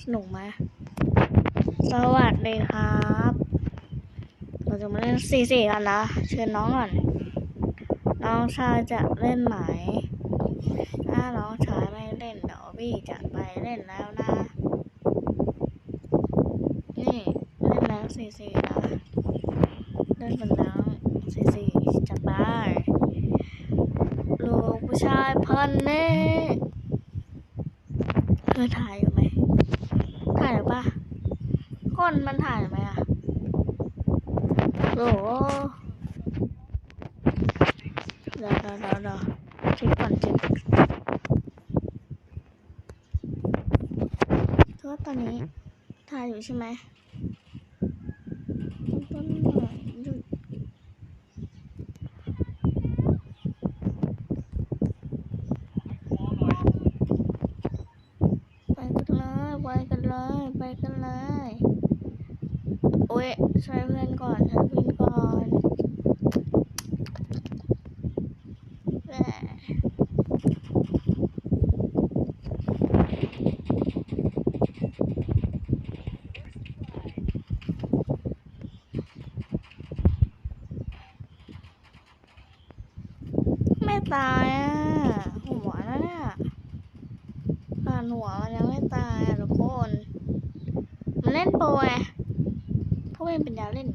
สนุกไหมสวัสดีครับ เราจะมาเล่นสี่สี่กันนะ เชิญน้องก่อน น้องชายจะเล่นไหม ถ้าน้องชายไม่เล่นเดี๋ยวพี่จะไปเล่นแล้วนะ นี่เล่นแล้วสี่สี่นะเล่นเป็นแล้วสี่สี่จะไปลูกผู้ชายพันเน่เธอถ่ายอยู่ไหม ถ่ายหรือปะ คนมันถ่ายไหมอะโหลเดี๋ยวเดี๋ยวเดี๋ยวเช็คก่อนเช็คก็ตอนนี้ถ่ายอยู่ใช่ไหมต้นหน่อยหยุดไปกันเลยไปกันเลยไปกันเลย อ้ยช่วยเพื่อนก่อนช่วยเพื่อนก่อนแหมไม่ตายอะหัวแล้วนี่ยผ่านหัวมันยังไม่ตายอะทุกคน มันเล่นโปรไง เพราะมันเป็นยาเล่น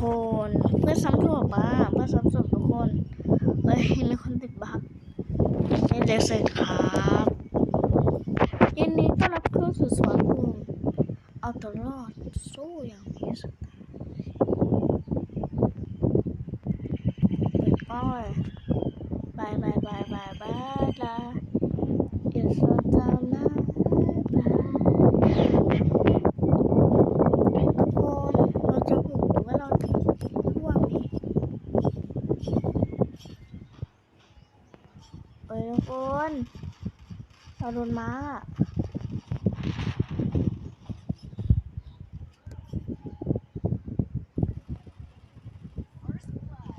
คน เพื่อซ้ำศพบ้าเพื่อซ้ำศพทุกคนเฮ้ยมีคนติดบักไม่เด็กเสร็จครับยินดีต้อนรับเข้าสู่สวนภูมิเอาตัวรอดสู้อย่างมีสไตล์เปิดกล้องเลยบายบายบายบายบายลาเดี๋ยวสดจำนะบาย ทุกคนเราจะบุกหรือว่าเราจะร่วงดี เอ้ยทุกคนเราโดนม้าอะ